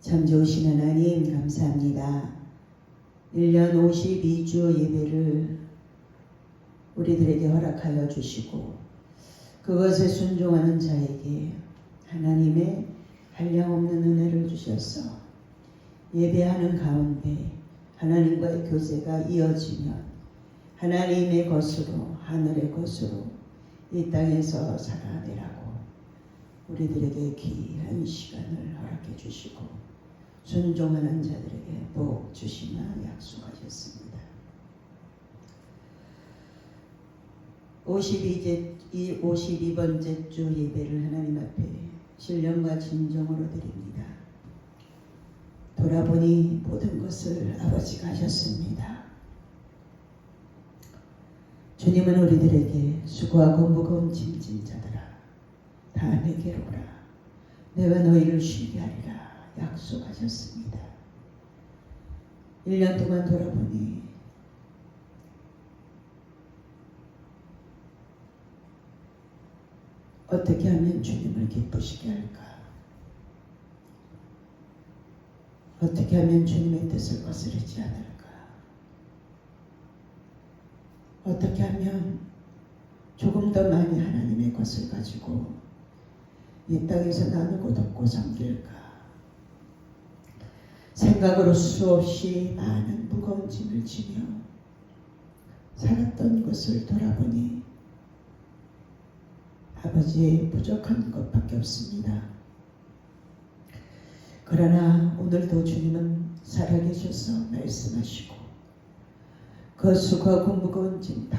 참 좋으신 하나님 감사합니다. 1년 52주 예배를 우리들에게 허락하여 주시고 그것에 순종하는 자에게 하나님의 한량없는 은혜를 주셔서 예배하는 가운데 하나님과의 교제가 이어지면 하나님의 것으로 하늘의 것으로 이 땅에서 살아내라고 우리들에게 귀한 시간을 허락해 주시고 순종하는 자들에게 복 주시나 약속하셨습니다. 52제, 이 52번째 주 예배를 하나님 앞에 신령과 진정으로 드립니다. 돌아보니 모든 것을 아버지가 하셨습니다. 주님은 우리들에게 수고하고 무거운 짐진 자들아 다 내게로 오라 내가 너희를 쉬게 하리라 약속하셨습니다. 1년 동안 돌아보니 어떻게 하면 주님을 기쁘시게 할까? 어떻게 하면 주님의 뜻을 거스르지 않을까? 어떻게 하면 조금 더 많이 하나님의 것을 가지고 이 땅에서 나누고 돕고 섬길까? 생각으로 수없이 많은 무거운 짐을 지며 살았던 것을 돌아보니 아버지의 부족한 것밖에 없습니다. 그러나 오늘도 주님은 살아계셔서 말씀하시고 그 수고하고 무거운 짐 다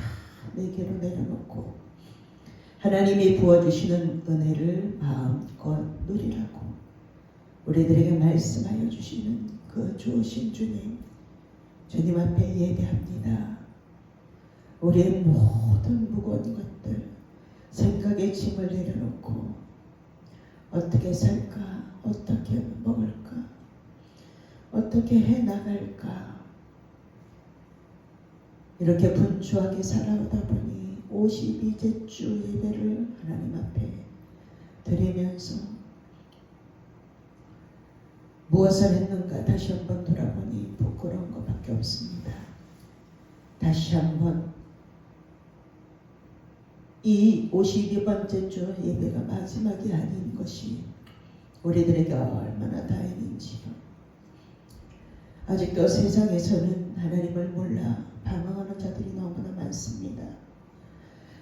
내게로 내려놓고 하나님이 부어주시는 은혜를 마음껏 누리라고 우리들에게 말씀하여 주시는 그 좋으신 주님 주님 앞에 예배합니다. 우리의 모든 무거운 것들 생각의 짐을 내려놓고 어떻게 살까 어떻게 먹을까 어떻게 해 나갈까 이렇게 분주하게 살아오다 보니 52제 주 예배를 하나님 앞에 드리면서 무엇을 했는가 다시 한번 돌아보니 부끄러운 것밖에 없습니다. 다시 한번 이 52번째 주 예배가 마지막이 아닌 것이 우리들에게 얼마나 다행인지요. 아직도 세상에서는 하나님을 몰라 방황하는 자들이 너무나 많습니다.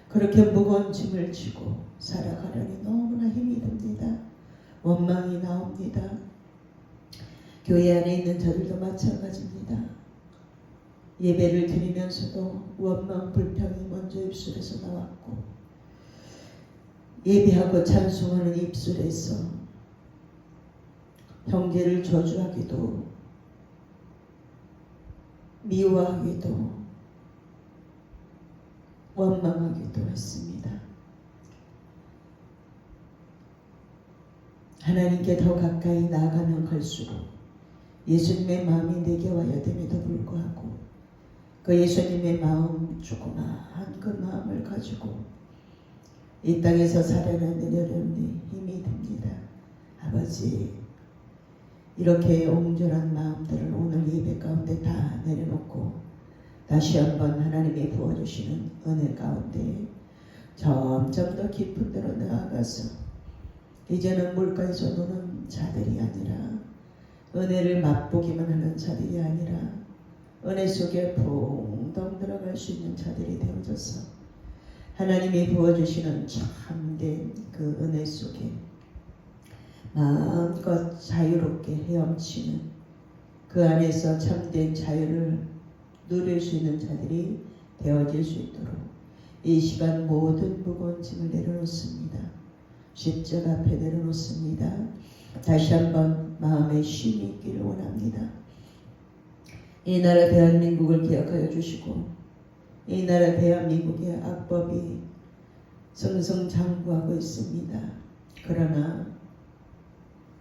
그렇게 무거운 짐을 지고 살아가려니 너무나 힘이 듭니다. 원망이 나옵니다. 교회 안에 있는 저들도 마찬가지입니다. 예배를 드리면서도 원망, 불평이 먼저 입술에서 나왔고 예배하고 찬송하는 입술에서 형제를 저주하기도 미워하기도 원망하기도 했습니다. 하나님께 더 가까이 나아가면 갈수록 예수님의 마음이 내게 와야 됨에도 불구하고 그 예수님의 마음 조그마한 그 마음을 가지고 이 땅에서 살아내려니 힘이 듭니다. 아버지 이렇게 옹졸한 마음들을 오늘 예배 가운데 다 내려놓고 다시 한번 하나님이 부어주시는 은혜 가운데 점점 더 깊은 데로 나아가서 이제는 물가에서 노는 자들이 아니라 은혜를 맛보기만 하는 자들이 아니라 은혜 속에 붕덩 들어갈 수 있는 자들이 되어져서 하나님이 부어주시는 참된 그 은혜 속에 마음껏 자유롭게 헤엄치는 그 안에서 참된 자유를 누릴 수 있는 자들이 되어질 수 있도록 이 시간 모든 무거운 짐을 내려놓습니다. 십자가 앞에 내려놓습니다. 다시 한번 마음에 쉼이 있기를 원합니다. 이 나라 대한민국을 기억하여 주시고 이 나라 대한민국의 악법이 승승장구하고 있습니다. 그러나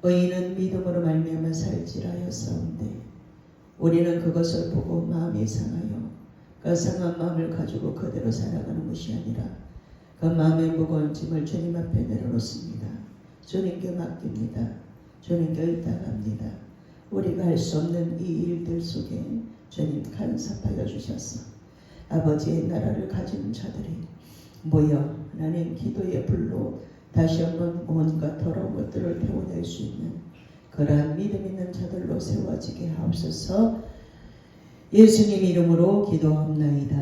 의인은 믿음으로 말미암아 살지라였사온데 우리는 그것을 보고 마음이 상하여 그 상한 마음을 가지고 그대로 살아가는 것이 아니라 그 마음의 무거운 짐을 주님 앞에 내려놓습니다. 주님께 맡깁니다. 주님께 의탁합니다. 우리가 할 수 없는 이 일들 속에 주님 간섭하여 주셔서 아버지의 나라를 가진 자들이 모여 하나님 기도의 불로 다시 한번 온갖 더러운 것들을 태워낼 수 있는 그러한 믿음 있는 자들로 세워지게 하옵소서 예수님 이름으로 기도합나이다.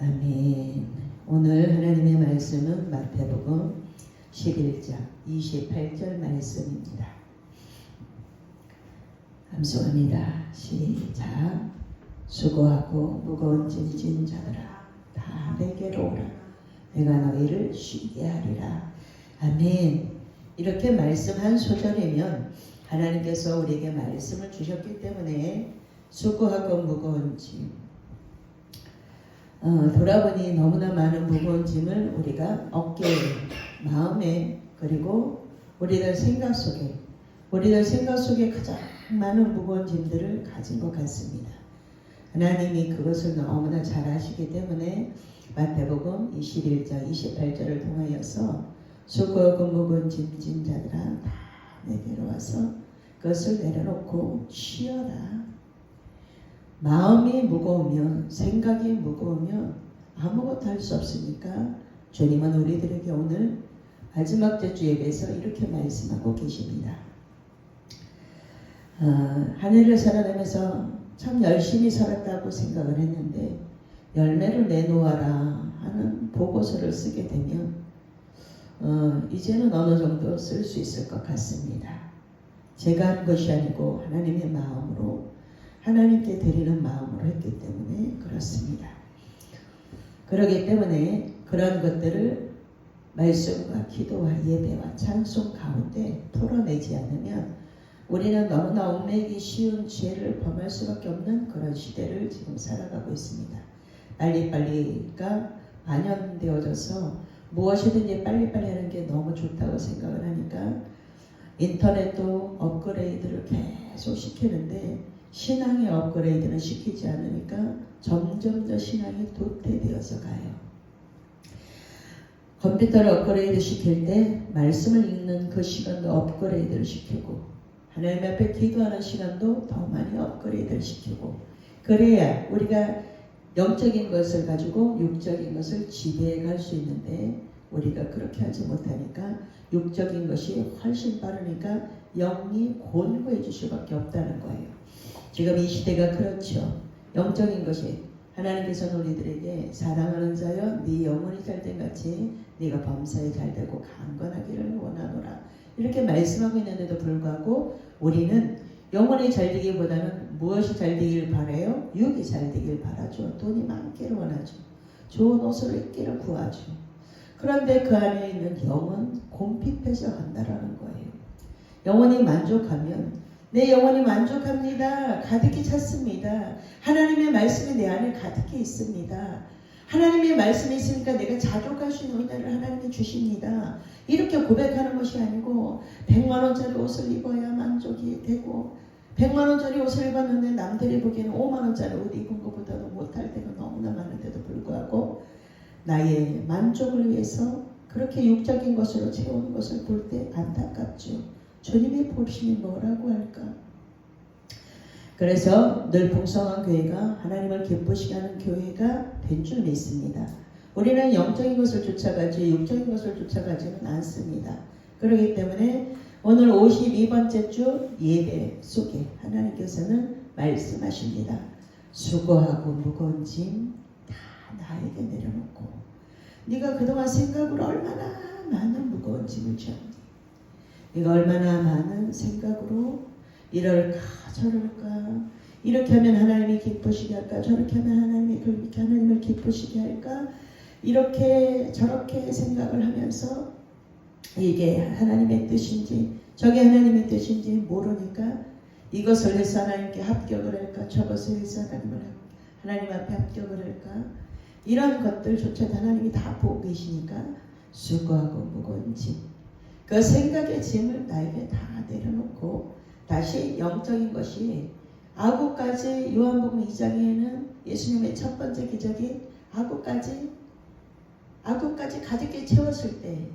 아멘. 오늘 하나님의 말씀은 마태복음 11장 28절 말씀입니다. 함송합니다. 시작. 수고하고 무거운 짐진 자들아 다 내게로 오라. 내가 너희를 쉬게 하리라. 아멘. 이렇게 말씀 한 소절이면 하나님께서 우리에게 말씀을 주셨기 때문에 수고하고 무거운 짐. 어, 돌아보니 너무나 많은 무거운 짐을 우리가 어깨에, 마음에, 그리고 우리들 생각 속에, 우리들 생각 속에 가장 많은 무거운 짐들을 가진 것 같습니다. 하나님이 그것을 너무나 잘 아시기 때문에 마태복음 21장 28절을 통하여서 수고하고 무거운 짐진 자들아 다 내게로 와서 그것을 내려놓고 쉬어라. 마음이 무거우면 생각이 무거우면 아무것도 할 수 없으니까 주님은 우리들에게 오늘 마지막 제주 예배에서 이렇게 말씀하고 계십니다. 어, 하늘을 살아가면서 참 열심히 살았다고 생각을 했는데 열매를 내놓아라 하는 보고서를 쓰게 되면 어, 이제는 어느 정도 쓸 수 있을 것 같습니다. 제가 한 것이 아니고 하나님의 마음으로 하나님께 드리는 마음으로 했기 때문에 그렇습니다. 그러기 때문에 그런 것들을 말씀과 기도와 예배와 찬송 가운데 풀어내지 않으면 우리는 너무나 얽매기 쉬운 죄를 범할 수밖에 없는 그런 시대를 지금 살아가고 있습니다. 빨리빨리가 만연되어져서 무엇이든지 빨리빨리 하는 게 너무 좋다고 생각을 하니까 인터넷도 업그레이드를 계속 시키는데 신앙의 업그레이드는 시키지 않으니까 점점 더 신앙이 도태되어서 가요. 컴퓨터를 업그레이드 시킬 때 말씀을 읽는 그 시간도 업그레이드를 시키고 하나님 앞에 기도하는 시간도 더 많이 업그레이드를 시키고 그래야 우리가 영적인 것을 가지고 육적인 것을 지배해 갈 수 있는데 우리가 그렇게 하지 못하니까 육적인 것이 훨씬 빠르니까 영이 곤고해 질 수밖에 없다는 거예요. 지금 이 시대가 그렇죠. 영적인 것이 하나님께서는 우리들에게 사랑하는 자여 네 영혼이 잘된 같이 네가 범사에 잘되고 강건하기를 원하노라 이렇게 말씀하고 있는데도 불구하고 우리는 영혼이 잘되기보다는 무엇이 잘되길 바래요? 육이 잘되길 바라죠. 돈이 많기를 원하죠. 좋은 옷을 입기를 구하죠. 그런데 그 안에 있는 영은 곰핍해져 간다라는 거예요. 영혼이 만족하면 내 영혼이 만족합니다. 가득히 찼습니다. 하나님의 말씀이 내 안에 가득히 있습니다. 하나님의 말씀이 있으니까 내가 자족할 수 있는 은혜를 하나님이 주십니다. 이렇게 고백하는 것이 아니고 100만 원짜리 옷을 입어야 만족이 되고 100만 원짜리 옷을 입었는데 남들이 보기에는 5만 원짜리 옷 입은 것보다도 못할 때가 너무나 많은데도 불구하고 나의 만족을 위해서 그렇게 육적인 것으로 채우는 것을 볼 때 안타깝죠. 주님의 보심이 뭐라고 할까? 그래서 늘 풍성한 교회가 하나님을 기쁘시게 하는 교회가 된 줄 믿습니다. 우리는 영적인 것을 쫓아가지 육적인 것을 쫓아가지는 않습니다. 그렇기 때문에 오늘 52번째 주 예배 속에 하나님께서는 말씀하십니다. 수고하고 무거운 짐 다 나에게 내려놓고 네가 그동안 생각으로 얼마나 많은 무거운 짐을 졌 니? 네가 얼마나 많은 생각으로 이럴까 저럴까? 이렇게 하면 하나님이 기쁘시게 할까? 저렇게 하면 하나님이 그렇게 하나님을 기쁘시게 할까? 이렇게 저렇게 생각을 하면서 이게 하나님의 뜻인지 저게 하나님의 뜻인지 모르니까 이것을 해서 하나님께 합격을 할까? 저것을 해서 하나님을 하나님 앞에 합격을 할까? 이런 것들조차 하나님이 다 보고 계시니까 수고하고 무거운 짐 그 생각의 짐을 나에게 다 내려놓고 다시 영적인 것이 아구까지 요한복음 2장에는 예수님의 첫 번째 기적이 아구까지 아구까지 가득히 채웠을 때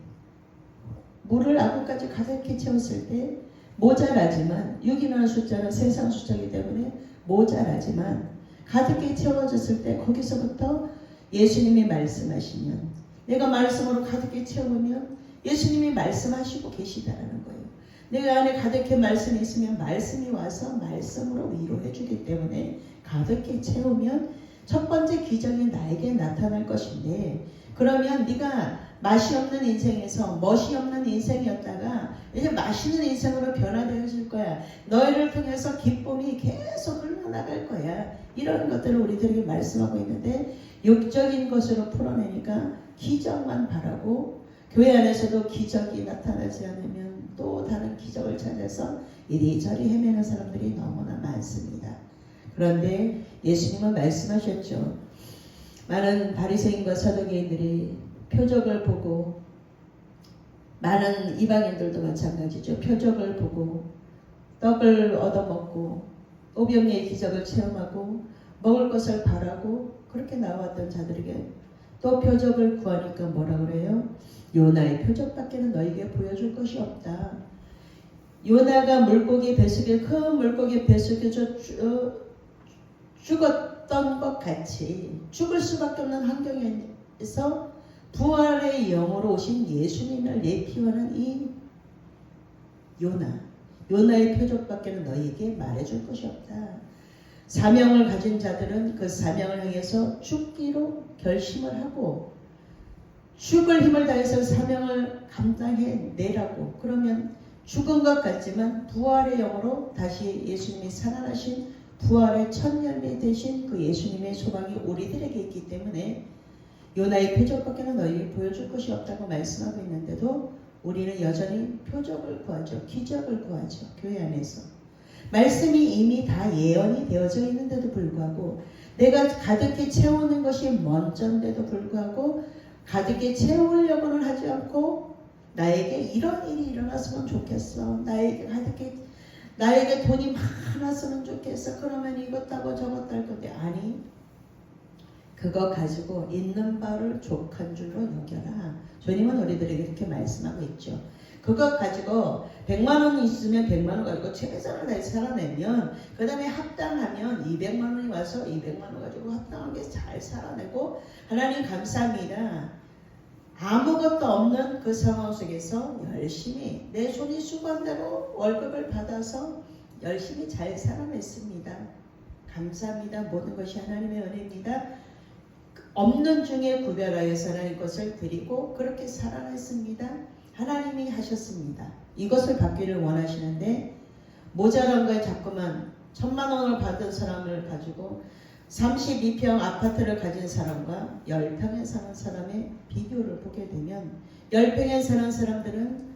물을 아구까지 가득히 채웠을 때 모자라지만 6이라는 숫자는 세상 숫자이기 때문에 모자라지만 가득히 채워졌을 때 거기서부터 예수님이 말씀하시면 내가 말씀으로 가득히 채우면 예수님이 말씀하시고 계시다라는 거예요. 내가 안에 가득히 말씀이 있으면 말씀이 와서 말씀으로 위로해 주기 때문에 가득히 채우면 첫 번째 기적이 나에게 나타날 것인데 그러면 네가 맛이 없는 인생에서 멋이 없는 인생이었다가 이제 맛있는 인생으로 변화되어질 거야. 너희를 통해서 기쁨이 계속 흘러나갈 거야. 이런 것들을 우리들에게 말씀하고 있는데 육적인 것으로 풀어내니까 기적만 바라고 교회 안에서도 기적이 나타나지 않으면 또 다른 기적을 찾아서 이리저리 헤매는 사람들이 너무나 많습니다. 그런데 예수님은 말씀하셨죠. 많은 바리새인과 사두개인들이 표적을 보고 많은 이방인들도 마찬가지죠. 표적을 보고 떡을 얻어먹고 오병이의 기적을 체험하고 먹을 것을 바라고 그렇게 나왔던 자들에게 또 표적을 구하니까 뭐라 그래요? 요나의 표적밖에는 너에게 보여줄 것이 없다. 요나가 물고기 뱃속에 큰 물고기 뱃속에서 쭉- 죽었던 것 같이 죽을 수밖에 없는 환경에서 부활의 영으로 오신 예수님을 예피하는 이 요나 요나의 표적밖에는 너에게 말해줄 것이 없다. 사명을 가진 자들은 그 사명을 향해서 죽기로 결심을 하고 죽을 힘을 다해서 사명을 감당해 내라고 그러면 죽은 것 같지만 부활의 영으로 다시 예수님이 살아나신 부활의 첫 열매 되신 그 예수님의 소망이 우리들에게 있기 때문에 요나의 표적밖에는 너희에게 보여줄 것이 없다고 말씀하고 있는데도 우리는 여전히 표적을 구하죠. 기적을 구하죠. 교회 안에서. 말씀이 이미 다 예언이 되어져 있는데도 불구하고 내가 가득히 채우는 것이 먼저인데도 불구하고 가득히 채우려고는 하지 않고 나에게 이런 일이 일어났으면 좋겠어. 나에게 가득히 나에게 돈이 많았으면 좋겠어. 그러면 이것 하고 저것 할 건데 아니 그거 가지고 있는 바를 족한 줄로 여겨라. 주님은 우리들에게 이렇게 말씀하고 있죠. 그것 가지고 100만 원 있으면 100만 원 가지고 최선을 다해서 살아내면 그 다음에 합당하면 200만 원이 와서 200만 원 가지고 합당하게 잘 살아내고 하나님 감사합니다. 아무것도 없는 그 상황 속에서 열심히 내 손이 수고한 대로 월급을 받아서 열심히 잘 살아냈습니다. 감사합니다. 모든 것이 하나님의 은혜입니다. 없는 중에 구별하여서 하나님 것을 드리고 그렇게 살아냈습니다. 하나님이 하셨습니다. 이것을 받기를 원하시는데 모자란 거에 자꾸만 천만 원을 받은 사람을 가지고 32평 아파트를 가진 사람과 10평에 사는 사람의 비교를 보게 되면 10평에 사는 사람들은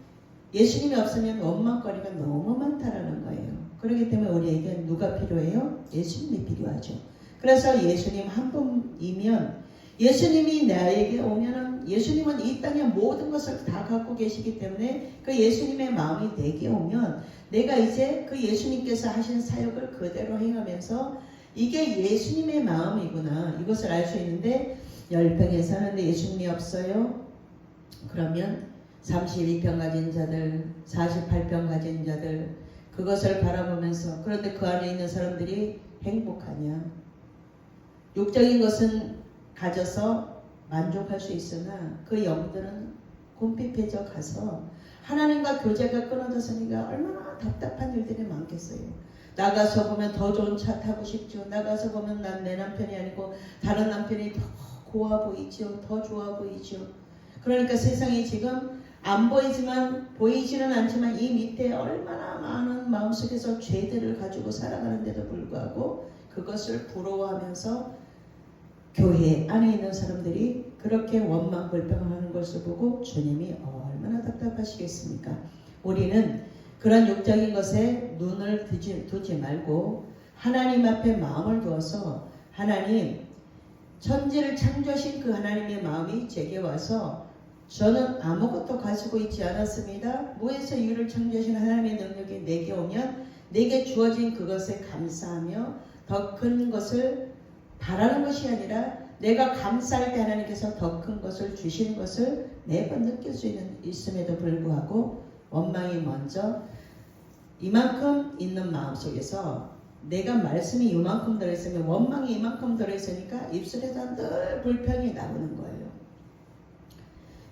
예수님이 없으면 원망거리가 너무 많다라는 거예요. 그렇기 때문에 우리에게 누가 필요해요? 예수님이 필요하죠. 그래서 예수님 한 분이면 예수님이 나에게 오면은 예수님은 이 땅의 모든 것을 다 갖고 계시기 때문에 그 예수님의 마음이 내게 오면 내가 이제 그 예수님께서 하신 사역을 그대로 행하면서 이게 예수님의 마음이구나 이것을 알 수 있는데 10평에 사는데 예수님이 없어요. 그러면 32평 가진 자들, 48평 가진 자들 그것을 바라보면서 그런데 그 안에 있는 사람들이 행복하냐? 육적인 것은 가져서 만족할 수 있으나 그 영들은 곰핍해져 가서 하나님과 교제가 끊어졌으니까 얼마나 답답한 일들이 많겠어요. 나가서 보면 더 좋은 차 타고 싶죠. 나가서 보면 난 내 남편이 아니고 다른 남편이 더 고와 보이죠. 더 좋아 보이죠. 그러니까 세상이 지금 안 보이지만 보이지는 않지만 이 밑에 얼마나 많은 마음속에서 죄들을 가지고 살아가는데도 불구하고 그것을 부러워하면서 교회 안에 있는 사람들이 그렇게 원망 불평하는 것을 보고 주님이 얼마나 답답하시겠습니까? 우리는 그런 육적인 것에 눈을 두지, 두지 말고 하나님 앞에 마음을 두어서 하나님 천지를 창조하신 그 하나님의 마음이 제게 와서 저는 아무것도 가지고 있지 않았습니다. 무에서 유를 창조하신 하나님의 능력이 내게 오면 내게 주어진 그것에 감사하며 더 큰 것을 바라는 것이 아니라 내가 감사할 때 하나님께서 더 큰 것을 주시는 것을 매번 느낄 수 있는, 있음에도 불구하고 원망이 먼저 이만큼 있는 마음 속에서 내가 말씀이 이만큼 들어있으면 원망이 이만큼 들어있으니까 입술에서 늘 불평이 나오는 거예요.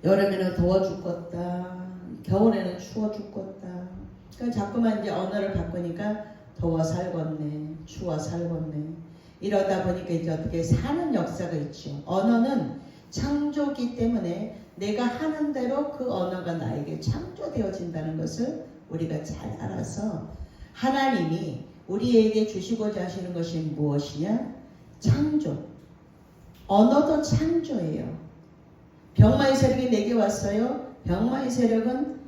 여름에는 더워 죽겠다. 겨울에는 추워 죽겠다. 그러니까 자꾸만 이제 언어를 바꾸니까 더워 살겠네. 추워 살겠네. 이러다 보니까 이제 어떻게 사는 역사가 있죠. 언어는 창조기 때문에 내가 하는 대로 그 언어가 나에게 창조되어진다는 것을 우리가 잘 알아서 하나님이 우리에게 주시고자 하시는 것이 무엇이냐? 창조. 언어도 창조예요. 병마의 세력이 내게 왔어요. 병마의 세력은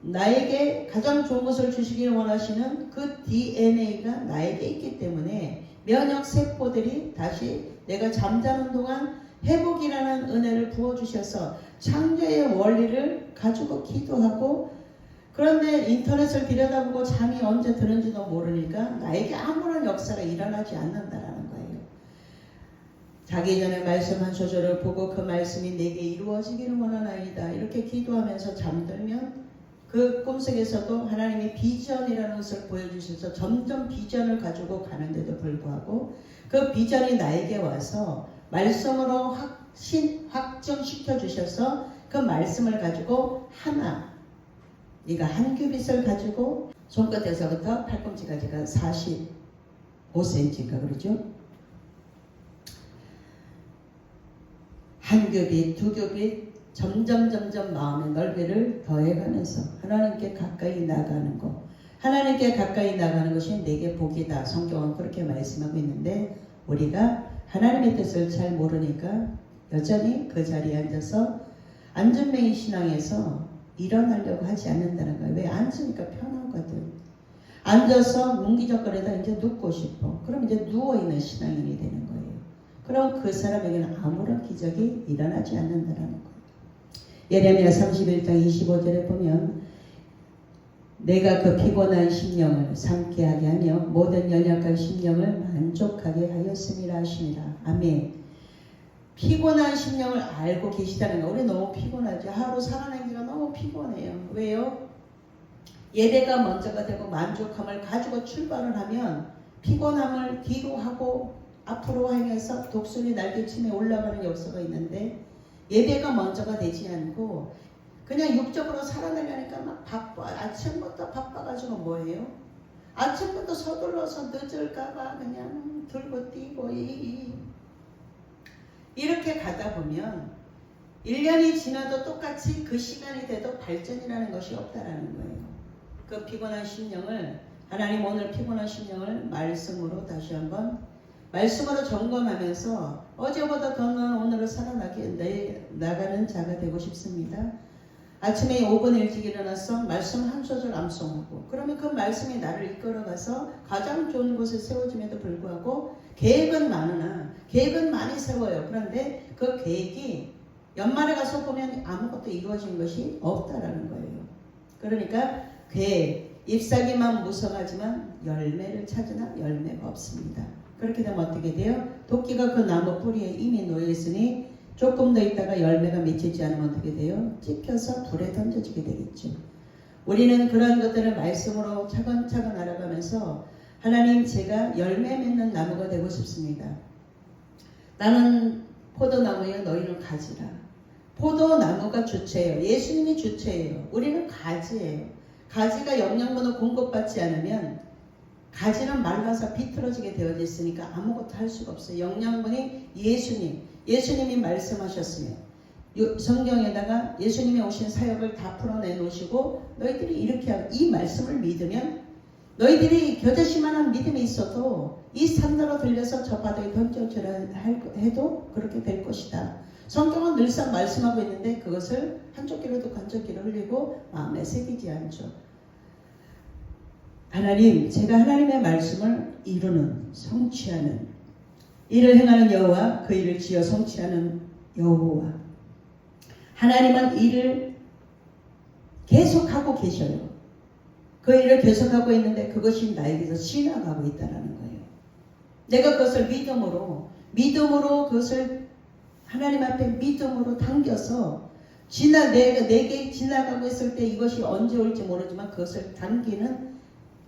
나에게 가장 좋은 것을 주시기를 원하시는 그 DNA가 나에게 있기 때문에 면역 세포들이 다시 내가 잠자는 동안 회복이라는 은혜를 부어주셔서 창조의 원리를 가지고 기도하고 그런데 인터넷을 들여다보고 잠이 언제 드는지도 모르니까 나에게 아무런 역사가 일어나지 않는다라는 거예요. 자기 전에 말씀 한 소절을 보고 그 말씀이 내게 이루어지기를 원하나이다. 이렇게 기도하면서 잠들면 그 꿈속에서도 하나님의 비전이라는 것을 보여주셔서 점점 비전을 가지고 가는데도 불구하고 그 비전이 나에게 와서 말씀으로 확신, 확정시켜 주셔서 그 말씀을 가지고 하나, 네가 한 규빗을 가지고 손끝에서부터 팔꿈치까지가 45cm인가 그러죠? 한 규빗, 두 규빗 점점 점점 마음의 넓이를 더해가면서 하나님께 가까이 나가는 것 하나님께 가까이 나가는 것이 내게 복이다. 성경은 그렇게 말씀하고 있는데 우리가 하나님의 뜻을 잘 모르니까 여전히 그 자리에 앉아서 안전뱅이 신앙에서 일어나려고 하지 않는다는 거예요. 왜 앉으니까 편하거든. 앉아서 뭉기적거리다 이제 눕고 싶어. 그럼 이제 누워있는 신앙인이 되는 거예요. 그럼 그 사람에게는 아무런 기적이 일어나지 않는다는 거예요. 예레미야 31장 25절에 보면 내가 그 피곤한 심령을 상쾌하게 하며 모든 연약한 심령을 만족하게 하였음이라 하시니라. 아멘. 피곤한 심령을 알고 계시다는 거. 우리 너무 피곤하죠. 하루 살아내기가 너무 피곤해요. 왜요? 예배가 먼저가 되고 만족함을 가지고 출발을 하면 피곤함을 뒤로 하고 앞으로 향해서 독수리 날개침에 올라가는 역사가 있는데 예배가 먼저가 되지 않고 그냥 육적으로 살아내려니까 막 바빠 아침부터 바빠가지고 뭐예요? 아침부터 서둘러서 늦을까봐 그냥 들고 뛰고 이, 이. 이렇게 가다 보면 1년이 지나도 똑같이 그 시간이 돼도 발전이라는 것이 없다라는 거예요. 그 피곤한 심령을 하나님 오늘 피곤한 심령을 말씀으로 다시 한번 말씀으로 점검하면서 어제보다 더 나은 오늘을 살아나게 내 나가는 자가 되고 싶습니다. 아침에 5분 일찍 일어나서 말씀 한 소절 암송하고 그러면 그 말씀이 나를 이끌어가서 가장 좋은 곳에 세워짐에도 불구하고 계획은 많으나 계획은 많이 세워요. 그런데 그 계획이 연말에 가서 보면 아무것도 이루어진 것이 없다라는 거예요. 그러니까 계획, 잎사귀만 무성하지만 열매를 찾으나 열매가 없습니다. 그렇게 되면 어떻게 돼요? 도끼가 그 나무 뿌리에 이미 놓여 있으니 조금 더 있다가 열매가 맺히지 않으면 어떻게 돼요? 찝혀서 불에 던져지게 되겠죠. 우리는 그런 것들을 말씀으로 차근차근 알아가면서 하나님 제가 열매 맺는 나무가 되고 싶습니다. 나는 포도나무예요. 너희는 가지라. 포도나무가 주체예요. 예수님이 주체예요. 우리는 가지예요. 가지가 영양분을 공급받지 않으면 가지는 말라서 비틀어지게 되어져 있으니까 아무것도 할 수가 없어요. 영양분이 예수님, 예수님이 말씀하셨으며 성경에다가 예수님이 오신 사역을 다 풀어내 놓으시고 너희들이 이렇게 하고 이 말씀을 믿으면 너희들이 겨자씨만한 믿음이 있어도 이 산나로 들려서 저 바다에 던져주라 해도 그렇게 될 것이다. 성경은 늘상 말씀하고 있는데 그것을 한쪽 귀로도 한쪽 귀로 흘리고 마음에 새기지 않죠. 하나님, 제가 하나님의 말씀을 이루는 성취하는 이를 행하는 여호와 그 일을 지어 성취하는 여호와 하나님은 일을 계속하고 계셔요. 그 일을 계속하고 있는데 그것이 나에게서 지나가고 있다는 거예요. 내가 그것을 믿음으로 믿음으로 그것을 하나님 앞에 믿음으로 당겨서 지나 내가 내게 지나가고 있을 때 이것이 언제 올지 모르지만 그것을 당기는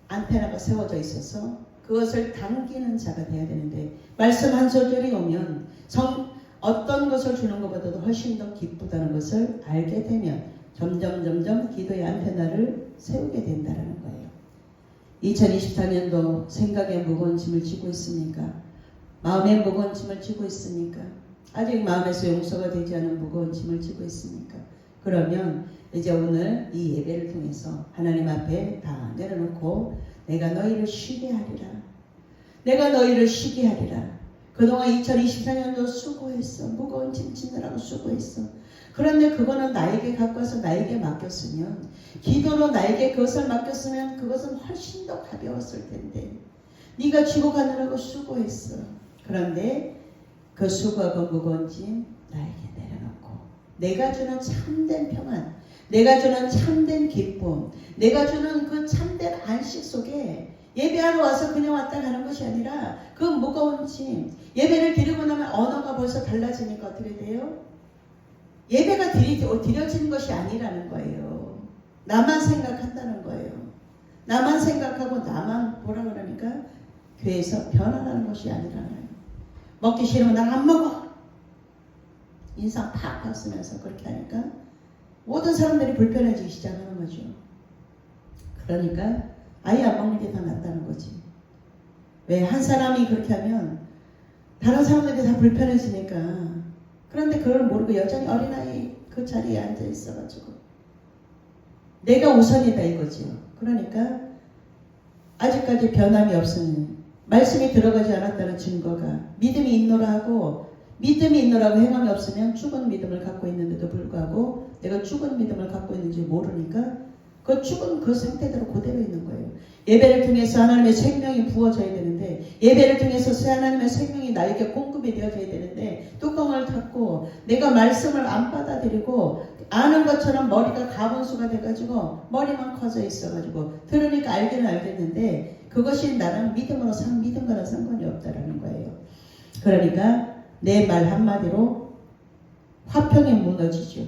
안테나가 세워져 있어서 그것을 당기는 자가 돼야 되는데 말씀 한 소절이 오면 성 어떤 것을 주는 것보다도 훨씬 더 기쁘다는 것을 알게 되면 점점 점점 기도의 안테나를 세우게 된다는 거예요. 2024년도 생각에 무거운 짐을 지고 있습니까? 마음에 무거운 짐을 지고 있습니까? 아직 마음에서 용서가 되지 않은 무거운 짐을 지고 있습니까? 그러면 이제 오늘 이 예배를 통해서 하나님 앞에 다 내려놓고 내가 너희를 쉬게 하리라. 내가 너희를 쉬게 하리라. 그동안 2024년도 수고했어. 무거운 짐 지느라고 수고했어. 그런데 그거는 나에게 갖고 와서 나에게 맡겼으면 기도로 나에게 그것을 맡겼으면 그것은 훨씬 더 가벼웠을 텐데 네가 지고 가느라고 수고했어. 그런데 그 수고하고 무거운 짐 나에게 내려놓고 내가 주는 참된 평안 내가 주는 참된 기쁨 내가 주는 그 참된 안식 속에 예배하러 와서 그냥 왔다 가는 것이 아니라 그 무거운 짐 예배를 드리고 나면 언어가 벌써 달라지니까 어떻게 돼요? 예배가 드리, 드려지는 것이 아니라는 거예요. 나만 생각한다는 거예요. 나만 생각하고 나만 보라 그러니까 교회에서 변화라는 것이 아니라는. 먹기 싫으면 난 안 먹어. 인상 팍팍 쓰면서 그렇게 하니까 모든 사람들이 불편해지기 시작하는 거죠. 그러니까 아예 안 먹는 게 더 낫다는 거지. 왜 한 사람이 그렇게 하면 다른 사람들이 다 불편해지니까 그런데 그걸 모르고 여전히 어린아이 그 자리에 앉아 있어가지고 내가 우선이다 이거지요. 그러니까 아직까지 변함이 없으니 말씀이 들어가지 않았다는 증거가 믿음이 있노라 하고 믿음이 있노라고 행함이 없으면 죽은 믿음을 갖고 있는데도 불구하고 내가 죽은 믿음을 갖고 있는지 모르니까 그 죽은 그 상태대로 그대로 있는 거예요. 예배를 통해서 하나님의 생명이 부어져야 되는데 예배를 통해서 하나님의 생명이 나에게 공급이 되어져야 되는데 뚜껑을 닫고 내가 말씀을 안 받아들이고 아는 것처럼 머리가 가분수가 돼가지고 머리만 커져 있어가지고 들으니까 알기는 알겠는데 그것이 나랑 믿음으로 상 믿음과는 상관이 없다라는 거예요. 그러니까 내 말 한마디로 화평이 무너지죠.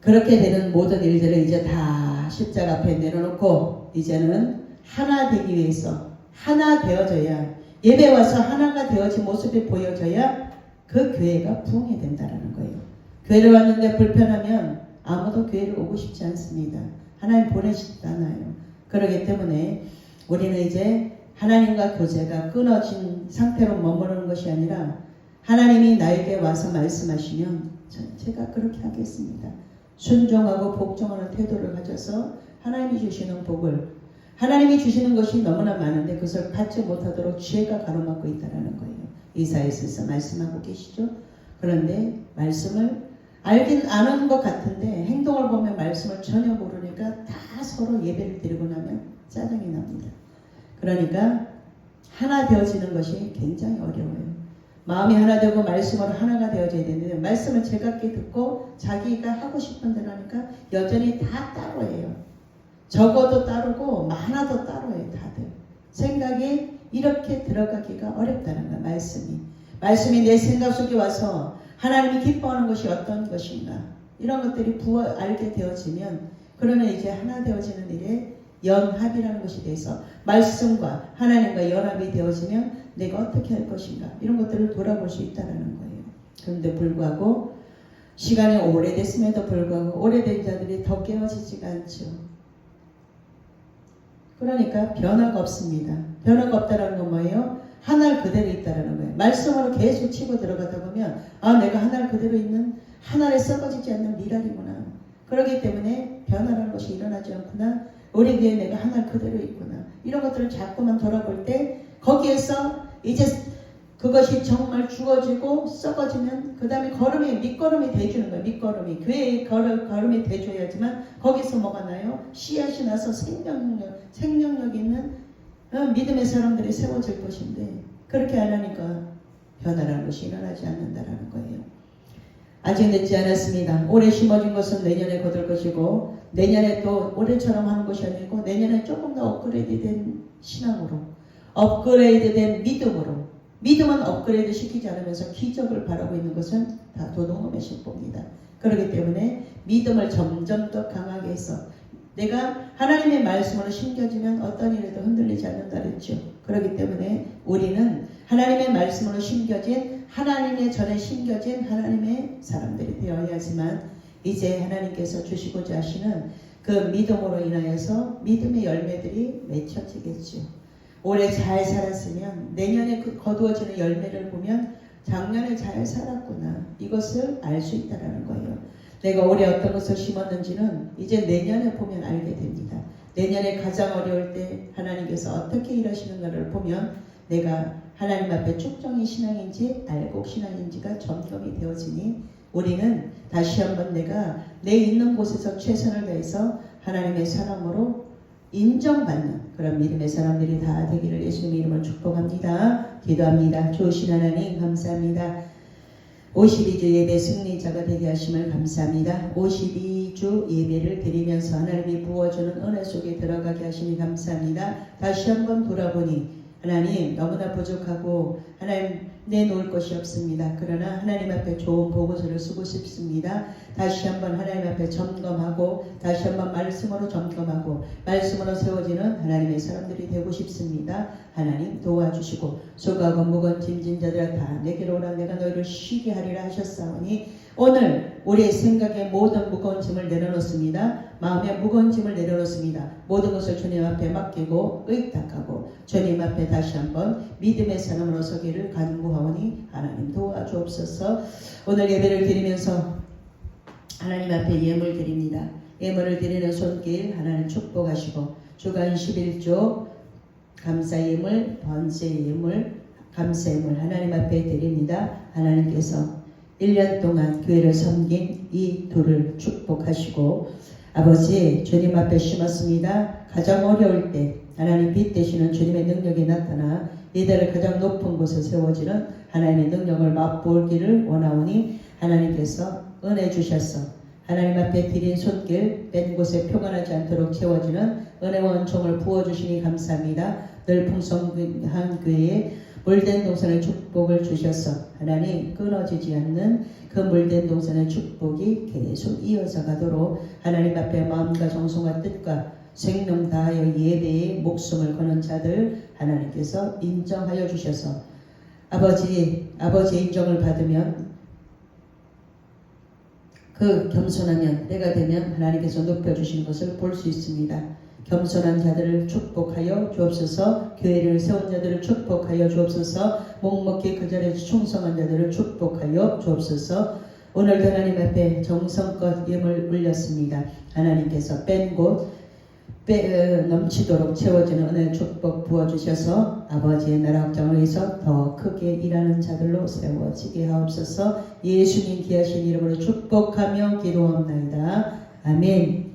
그렇게 되는 모든 일들을 이제 다 십자가 앞에 내려놓고 이제는 하나 되기 위해서 하나 되어져야 예배 와서 하나가 되어진 모습이 보여져야 그 교회가 부흥이 된다라는 거예요. 교회를 왔는데 불편하면 아무도 교회를 오고 싶지 않습니다. 하나님 보내시지 않아요. 그렇기 때문에 우리는 이제 하나님과 교제가 끊어진 상태로 머무르는 것이 아니라 하나님이 나에게 와서 말씀하시면 제가 그렇게 하겠습니다. 순종하고 복종하는 태도를 가져서 하나님이 주시는 복을 하나님이 주시는 것이 너무나 많은데 그것을 받지 못하도록 죄가 가로막고 있다는 거예요. 이사에서 말씀하고 계시죠. 그런데 말씀을 알긴 아는 것 같은데 행동을 보면 말씀을 전혀 모르니까 다 서로 예배를 드리고 나면 짜증이 납니다. 그러니까 하나 되어지는 것이 굉장히 어려워요. 마음이 하나 되고 말씀으로 하나가 되어져야 되는데 말씀을 제각기 듣고 자기가 하고 싶은 대로 하니까 여전히 다 따로예요. 적어도 따르고 많아도 따로예요 다들. 생각이 이렇게 들어가기가 어렵다는 거야 말씀이. 말씀이 내 생각 속에 와서 하나님이 기뻐하는 것이 어떤 것인가 이런 것들이 부어 알게 되어지면 그러면 이제 하나 되어지는 일에 연합이라는 것이 돼서 말씀과 하나님과 연합이 되어지면 내가 어떻게 할 것인가 이런 것들을 돌아볼 수 있다는 거예요. 그런데 불구하고 시간이 오래됐음에도 불구하고 오래된 자들이 더 깨어지지가 않죠. 그러니까 변화가 없습니다. 변화가 없다는 건 뭐예요? 하나를 그대로 있다는 거예요. 말씀으로 계속 치고 들어가다 보면 아 내가 하나를 그대로 있는 하나를 썩어지지 않는 미랄이구나. 그렇기 때문에 변화라는 것이 일어나지 않구나. 우리 교회 내가 하나를 그대로 있구나. 이런 것들을 자꾸만 돌아볼 때 거기에서 이제 그것이 정말 죽어지고 썩어지면 그 다음에 걸음이 밑걸음이 돼주는 거예요. 밑걸음이 교회의 걸음, 걸음이 돼줘야지만 거기서 뭐가 나요? 씨앗이 나서 생명력 생명력 있는 어, 믿음의 사람들이 세워질 것인데 그렇게 안 하니까 변화라는 것이 일어나지 않는다라는 거예요. 아직 늦지 않았습니다. 올해 심어진 것은 내년에 거둘 것이고 내년에 또 올해처럼 하는 것이 아니고 내년에 조금 더 업그레이드된 신앙으로 업그레이드된 믿음으로 믿음은 업그레이드 시키지 않으면서 기적을 바라고 있는 것은 다 도둑놈의 신복입니다. 그렇기 때문에 믿음을 점점 더 강하게 해서 내가 하나님의 말씀으로 심겨지면 어떤 일에도 흔들리지 않는다 그랬죠. 그렇기 때문에 우리는 하나님의 말씀으로 심겨진 하나님의 전에 심겨진 하나님의 사람들이 되어야지만 이제 하나님께서 주시고자 하시는 그 믿음으로 인하여서 믿음의 열매들이 맺혀지겠죠. 올해 잘 살았으면 내년에 그 거두어지는 열매를 보면 작년에 잘 살았구나 이것을 알 수 있다라는 거예요. 내가 올해 어떤 것을 심었는지는 이제 내년에 보면 알게 됩니다. 내년에 가장 어려울 때 하나님께서 어떻게 일하시는가를 보면 내가 하나님 앞에 축정이 신앙인지 알곡 신앙인지가 점검이 되어지니 우리는 다시 한번 내가 내 있는 곳에서 최선을 다해서 하나님의 사람으로 인정받는 그런 믿음의 사람들이 다 되기를 예수님의 이름으로 축복합니다. 기도합니다. 좋으신 하나님 감사합니다. 52주 예배 승리자가 되게 하심을 감사합니다. 52주 예배를 드리면서 하나님이 부어주는 은혜 속에 들어가게 하시니 감사합니다. 다시 한번 돌아보니 하나님 너무나 부족하고 하나님 내놓을 것이 없습니다. 그러나 하나님 앞에 좋은 보고서를 쓰고 싶습니다. 다시 한번 하나님 앞에 점검하고 다시 한번 말씀으로 점검하고 말씀으로 세워지는 하나님의 사람들이 되고 싶습니다. 하나님 도와주시고 수고하고 무거운 짐진 자들아 다 내게로 오라 내가 너희를 쉬게 하리라 하셨사오니 오늘 우리의 생각에 모든 무거운 짐을 내려놓습니다. 마음에 무거운 짐을 내려놓습니다. 모든 것을 주님 앞에 맡기고 의탁하고 주님 앞에 다시 한번 믿음의 사람으로 서기를 간구하오니 하나님 도와주옵소서 오늘 예배를 드리면서 하나님 앞에 예물 드립니다. 예물을 드리는 손길 하나님 축복하시고 주간 11조 감사 예물, 번제 예물, 감사 예물 하나님 앞에 드립니다. 하나님께서 1년 동안 교회를 섬긴 이 둘을 축복하시고 아버지 주님 앞에 심었습니다. 가장 어려울 때 하나님 빛 되시는 주님의 능력이 나타나 이들을 가장 높은 곳에 세워지는 하나님의 능력을 맛보기를 원하오니 하나님께서 은혜 주셔서 하나님 앞에 드린 손길 뺀 곳에 표관하지 않도록 채워지는 은혜와 은총을 부어주시니 감사합니다. 늘 풍성한 교회에 물된 동산의 축복을 주셔서 하나님 끊어지지 않는 그 물된 동산의 축복이 계속 이어져 가도록 하나님 앞에 마음과 정성과 뜻과 생명 다하여 예배에 목숨을 거는 자들 하나님께서 인정하여 주셔서 아버지 아버지의 인정을 받으면 그 겸손하면 때가 되면 하나님께서 높여 주신 것을 볼 수 있습니다. 겸손한 자들을 축복하여 주옵소서. 교회를 세운 자들을 축복하여 주옵소서. 묵묵히 그 자리에 충성한 자들을 축복하여 주옵소서. 오늘도 하나님 앞에 정성껏 예물 올렸습니다. 하나님께서 뺀곳 빼, 어, 넘치도록 채워지는 은혜 축복 부어주셔서 아버지의 나라 확장을 위해서 더 크게 일하는 자들로 세워지게 하옵소서. 예수님 귀하신 이름으로 축복하며 기도합나이다. 아멘